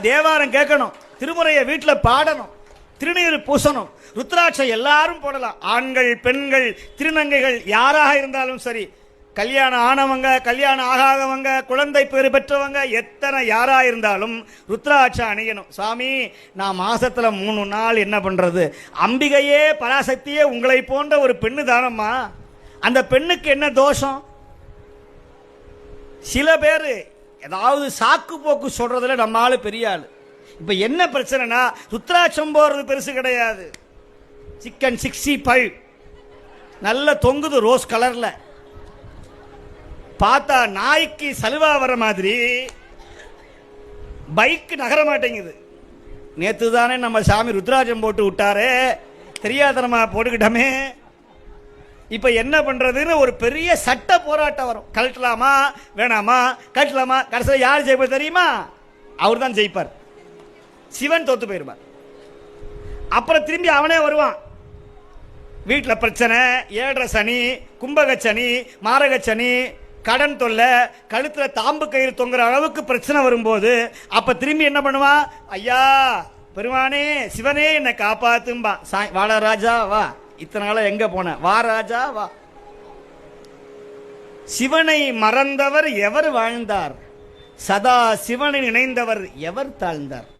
தேவாரம் கேட்கணும் திருமுறையை வீட்டில் பாடணும் திருநீர் பூசணும் ருத்ராட்சை எல்லாரும் போடலாம். ஆண்கள் பெண்கள் திருநங்கைகள் யாராக இருந்தாலும் சரி கல்யாணம் ஆனவங்க கல்யாணம் ஆகாதவங்க குழந்தை பேறு பெற்றவங்க எத்தனை யாரா இருந்தாலும் ருத்ராட்சம் அணியணும். சாமி நான் மாசத்துல மூணு நாள் என்ன பண்றது? அம்பிகையே பராசக்தியே உங்களை போன்ற ஒரு பெண்ணு தானம்மா? அந்த பெண்ணுக்கு என்ன தோஷம்? சில பேர் ஏதாவது சாக்கு போக்கு சொல்றதுல நம்ம ஆளு பெரிய ஆளு. இப்ப என்ன பிரச்சனைனா ருத்ராட்சம் போறது பெருசு கிடையாது. சிக்கன் சிக்ஸ்டி ஃபைவ் நல்ல தொங்குது ரோஸ் கலர்ல பார்த்தா நாய்க்கு சலுவா வர மாதிரி பைக் நகர மாட்டேங்குது. நேற்று தானே நம்ம சாமி ருத்ராஜம் போட்டு விட்டாரே தெரியாதனமா போட்டுக்கிட்டோமே. இப்ப என்ன பண்றதுன்னு ஒரு பெரிய சட்ட போராட்டம் வரும். கழட்டலாமா வேணாமா கழட்டலாமா கடைசியில் யார் ஜெயிப்பார் தெரியுமா? அவர் தான் ஜெயிப்பார். சிவன் தோத்து போயிருப்பார் அப்புறம் திரும்பி அவனே வருவான். வீட்டில் பிரச்சனை ஏழரை சனி கும்பக சனி மாரக சனி கடன் தொல்லை கழுத்தில் தாம்பு கயிறு தொங்குற அளவுக்கு பிரச்சனை வரும்போது அப்ப திரும்பி என்ன பண்ணுவான்? ஐயா பெருமானே சிவனே என்னை காப்பாத்தும்பா. சாய் வாடா ராஜா வா. இத்தனை நாளா எங்க போன? வா ராஜா வா. சிவனை மறந்தவர் எவர் வாழ்ந்தார்? சதா சிவனை நினைந்தவர் எவர் தாழ்ந்தார்?